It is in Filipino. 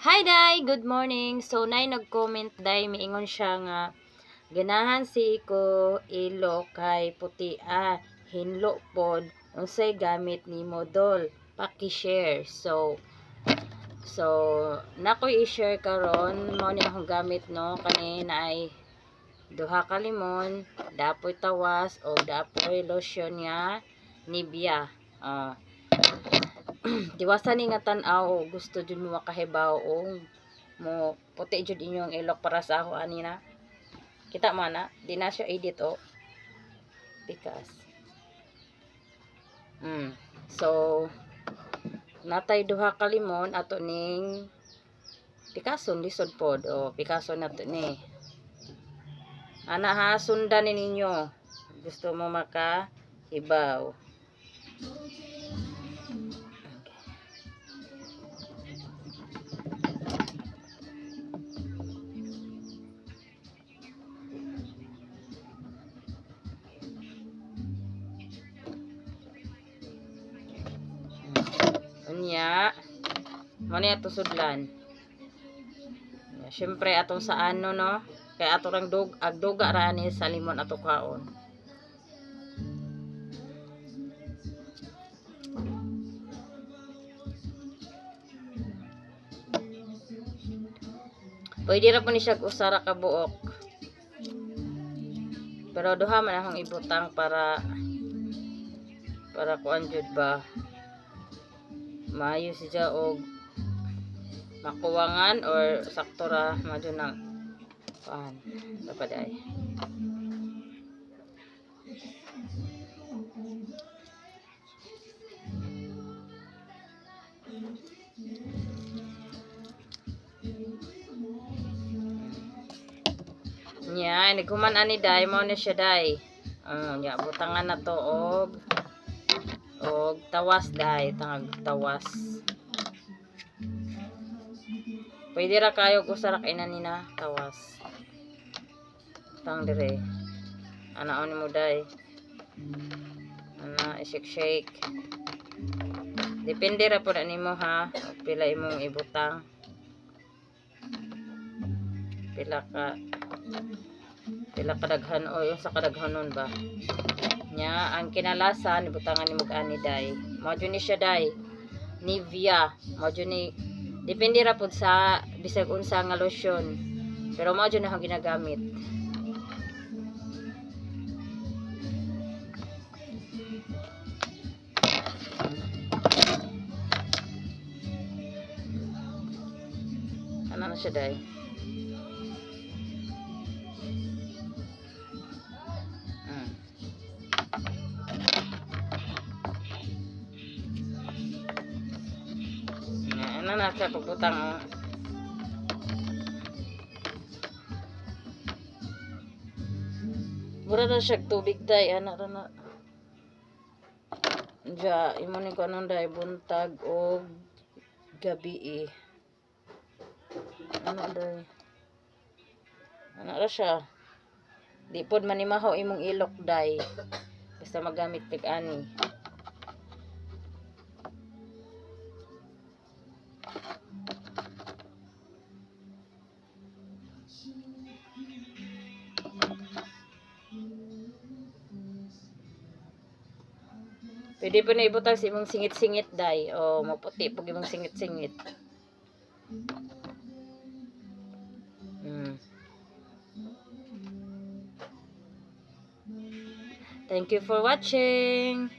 Hi Day, good morning. So nay nag-comment Day miingon siya nga ganahan si ko ilo kay puti ah hinlo pod unsay gamit ni modol paki-share. So so nakoy i-share karon mo ni akong gamit no kani na ay duha ka limon, dapoy tawas o dapoy lotion nga Nivea. Ah diwasan ni nga tan-aw gusto jud mo makahibaw o mo puti jud inyong ilok para sa ako anina kita mo na di na siya edit o. Pikas mm. so natay duha ka limon ato ning pikason lisod pod o pikason nato ni. Ana ha sundan ni ninyo. Gusto mo maka hibaw Unya, mo ni ato sudlan. Ya, Syempre atong sa ano no, kay ato rang dog agduga ra ni sa limon ato kaon. Pwede ra po ni siya usara ka buok. Pero duha man akong ibutang para para kuan jud ba maayo siya og makuwangan or sakto ra madyo nang kuan dapat ay Nya, ani dai mo ni siya dai. Uh, nya butangan na to og og tawas dai, tangag tawas. Pwede ra kayo ko sa kainan nina tawas. Tang dire. Ana ni mo dai. Ana shake shake. Depende ra na nimo ha. Pila imong ibutang. Pila ka pila kadaghan o yung sa kadaghanon ba? Nya ang kinalasan ibutangan ni mug ani dai mao ni siya dai Nivea. Mao ni depende ra pud sa bisag unsa nga lotion. Pero mao na akong ginagamit. Ana na siya dai Na, na siya pagputang oh. Mura na siya tubig day, anak ra na. Diya, imo ni ko anong day, buntag o gabi eh. Ano day? Ano ra siya? Di pod manimahaw imong ilok day. Basta magamit pig ani. Pwede po na ibutang sa imong singit-singit day. O maputi pag imong singit-singit. Mm. Thank you for watching.